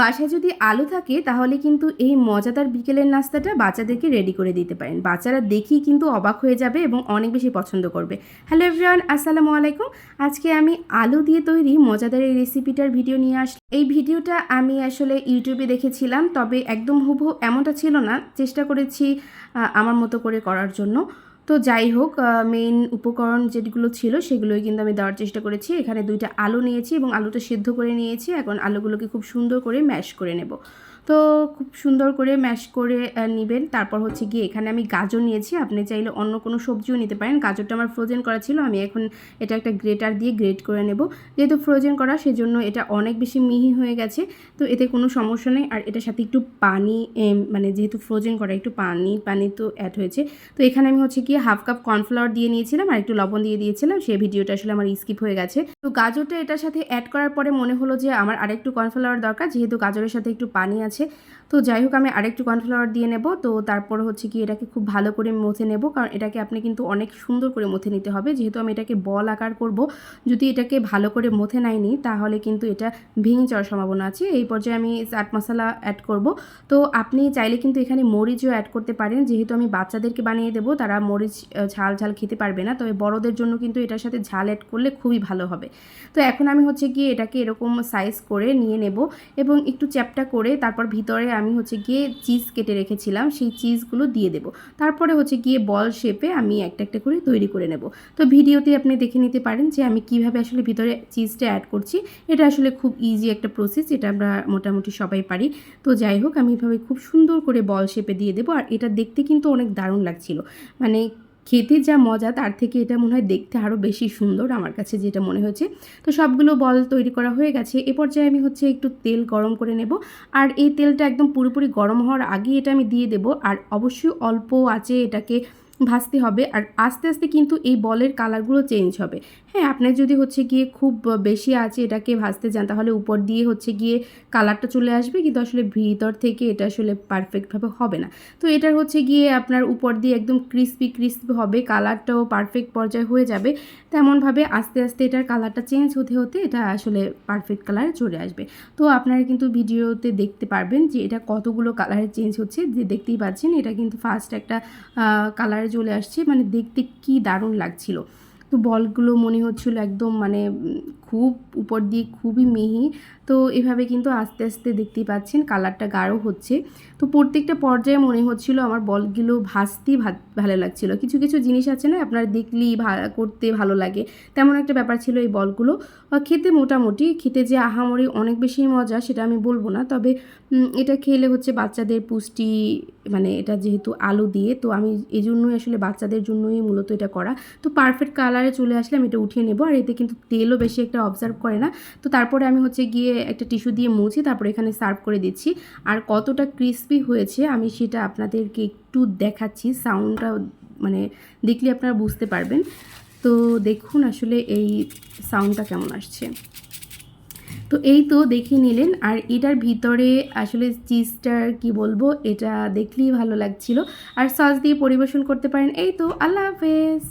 বাসায় যদি আলু থাকে, তাহলে কিন্তু এই মজাদার বিকেলের নাস্তাটা বাচ্চাদেরকে রেডি করে দিতে পারেন। বাচ্চারা দেখি কিন্তু অবাক হয়ে যাবে এবং অনেক বেশি পছন্দ করবে। হ্যালো এভরিওয়ান আসসালামু আলাইকুম। আজকে আমি আলু দিয়ে তৈরি মজাদার এই রেসিপিটার ভিডিও নিয়ে আস এই ভিডিওটা আমি আসলে ইউটিউবে দেখেছিলাম, তবে একদম হুবহু এমনটা ছিল না। চেষ্টা করেছি আমার মতো করে করার জন্য। তো যাই হোক মেইন উপকরণ যেগুলো ছিল সেগুলোই কিন্তু আমি দেওয়ার চেষ্টা করেছি। এখানে দুইটা আলু নিয়েছি এবং আলুটা সেদ্ধ করে নিয়েছি। এখন আলুগুলোকে খুব সুন্দর করে ম্যাশ করে নেব। তো খুব সুন্দর করে ম্যাশ করে নেবেন। তারপর হচ্ছে গিয়ে এখানে আমি গাজর নিয়েছি। আপনি চাইলে অন্য কোনো সবজিও নিতে পারেন। গাজরটা আমার ফ্রোজেন করা ছিল। আমি এখন এটা একটা গ্রেটার দিয়ে গ্রেট করে নেব। যেহেতু ফ্রোজেন করা, সেজন্য এটা অনেক বেশি মিহি হয়ে গেছে। তো এতে কোনো সমস্যা নেই। আর এটার সাথে একটু পানি মানে যেহেতু ফ্রোজেন করা, একটু পানি পানি তো অ্যাড হয়েছে। তো এখানে আমি হচ্ছে গিয়ে হাফ কাপ কর্নফ্লাওয়ার দিয়ে নিয়েছিলাম আর একটু লবণ দিয়ে দিয়েছিলাম। সেই ভিডিওটা আসলে আমার স্কিপ হয়ে গেছে। তো গাজরটা এটার সাথে অ্যাড করার পরে মনে হলো যে আমার আরেকটু কর্নফ্লাওয়ার দরকার। যেহেতু গাজরের সাথে একটু পানি আছে তো যাই হোক আমি আরেকটু কর্নফ্লাওয়ার দিয়ে নেব। তো তারপর হচ্ছে কি, এটাকে খুব ভালো করে মথে নেব। কারণ এটাকে আপনি কিন্তু অনেক সুন্দর করে মথে নিতে হবে। যেহেতু আমি এটাকে বল আকার করব, যদি এটাকে ভালো করে মথে নিই তাহলে কিন্তু এটা ভেঙে যাওয়ার সম্ভাবনা আছে। এই পর্যায়ে আমি চাট মশলা অ্যাড করব। তো আপনি চাইলে কিন্তু এখানে মরিচও অ্যাড করতে পারেন। যেহেতু আমি বাচ্চাদেরকে বানিয়ে দেবো, তারা মরিচ ঝাল ঝাল খেতে পারবে না। তবে বড়দের জন্য কিন্তু এটার সাথে ঝাল অ্যাড করলে খুবই ভালো হবে। তো এখন আমি হচ্ছে গিয়ে এটাকে এরকম সাইজ করে নিয়ে নেব এবং একটু চ্যাপটা করে তারপর ভিতরে আমি হচ্ছে গিয়ে চিজ কেটে রেখেছিলাম, সেই চিজগুলো দিয়ে দেব। তারপরে হচ্ছে গিয়ে বল শেপে আমি একটা একটা করে তৈরি করে নেব। তো ভিডিওতে আপনি দেখে নিতে পারেন যে আমি কীভাবে আসলে ভিতরে চিজটা অ্যাড করছি। এটা আসলে খুব ইজি একটা প্রসেস এটা আমরা মোটামুটি সবাই পারি। তো যাই হোক, আমি এভাবে খুব সুন্দর করে বল শেপে দিয়ে দেবো, আর এটা দেখতে কিন্তু অনেক দারুণ লাগছিল। মানে খেতে যা মজা, তার থেকে এটা মনে হয় দেখতে আরও বেশি সুন্দর আমার কাছে যেটা মনে হয়েছে। তো সবগুলো বল তৈরি করা হয়ে গেছে। এ পর্যায়ে আমি হচ্ছে একটু তেল গরম করে নেব। আর এই তেলটা একদম পুরোপুরি গরম হওয়ার আগে এটা আমি দিয়ে দেব। আর অবশ্যই অল্প আছে এটাকে ভাজতে হবে। আর আস্তে আস্তে কিন্তু এই বলের কালারগুলো চেঞ্জ হবে। হ্যাঁ আপনার যদি হচ্ছে গিয়ে খুব বেশি আছে এটাকে ভাজতে যান তাহলে উপর দিয়ে হচ্ছে গিয়ে কালারটা চলে আসবে, কিন্তু আসলে ভিতর থেকে এটা আসলে পারফেক্টভাবে হবে না। তো এটার হচ্ছে গিয়ে আপনার উপর দিয়ে একদম ক্রিস্পি ক্রিস্পি হবে, কালারটাও পারফেক্ট পর্যায়ে হয়ে যাবে। তেমনভাবে আস্তে আস্তে এটার কালারটা চেঞ্জ হতে হতে এটা আসলে পারফেক্ট কালারে চলে আসবে। তো আপনারা কিন্তু ভিডিওতে দেখতে পারবেন যে এটা কতগুলো কালারে চেঞ্জ হচ্ছে, যে দেখতেই পাচ্ছেন এটা কিন্তু ফার্স্ট একটা কালারে চলে আসছে মানে দেখতে কি দারুণ লাগছিল। তো বলগুলো মনে হচ্ছিল একদম মানে খুব উপর দিয়ে খুবই মিহি। তো এভাবে কিন্তু আস্তে আস্তে দেখতেই পাচ্ছেন কালারটা গাঢ় হচ্ছে। তো প্রত্যেকটা পর্যায়ে মনে হচ্ছিল আমার বলগুলো ভাজতেই ভা- ভালো লাগছিল। কিছু কিছু জিনিস আছে না, আপনার দেখলেই করতে ভালো লাগে। তেমন একটা ব্যাপার ছিল এই বলগুলো। খেতে মোটামুটি, খেতে যে আহামরি অনেক বেশি মজা সেটা আমি বলব না। তবে এটা খেলে হচ্ছে বাচ্চাদের পুষ্টি মানে এটা যেহেতু আলু দিয়ে, তো আমি এই জন্যই আসলে বাচ্চাদের জন্যই মূলত এটা করা। তো পারফেক্ট কালারে চলে আসলে আমি এটা উঠিয়ে নেব। আর এতে কিন্তু তেলও বেশি একটা অবজার্ভ করে না। তো তারপরে আমি হচ্ছে গিয়ে একটা টিস্যু দিয়ে মুছি, তারপরে এখানে সার্ভ করে দিচ্ছি। আর কতটা ক্রিস্পি হয়েছে আমি সেটা আপনাদেরকে একটু দেখাচ্ছি সাউন্ডটা মানে দেখলে আপনারা বুঝতে পারবেন। তো দেখুন আসলে এই সাউন্ডটা কেমন আসছে। তো এই তো দেখে নিলেন, আর এটার ভিতরে আসলে চিজটার কি বলব, এটা দেখলেই ভালো লাগছিল। আর সস দিয়ে পরিবেশন করতে পারেন। এই তো, আল্লাহ হাফেজ।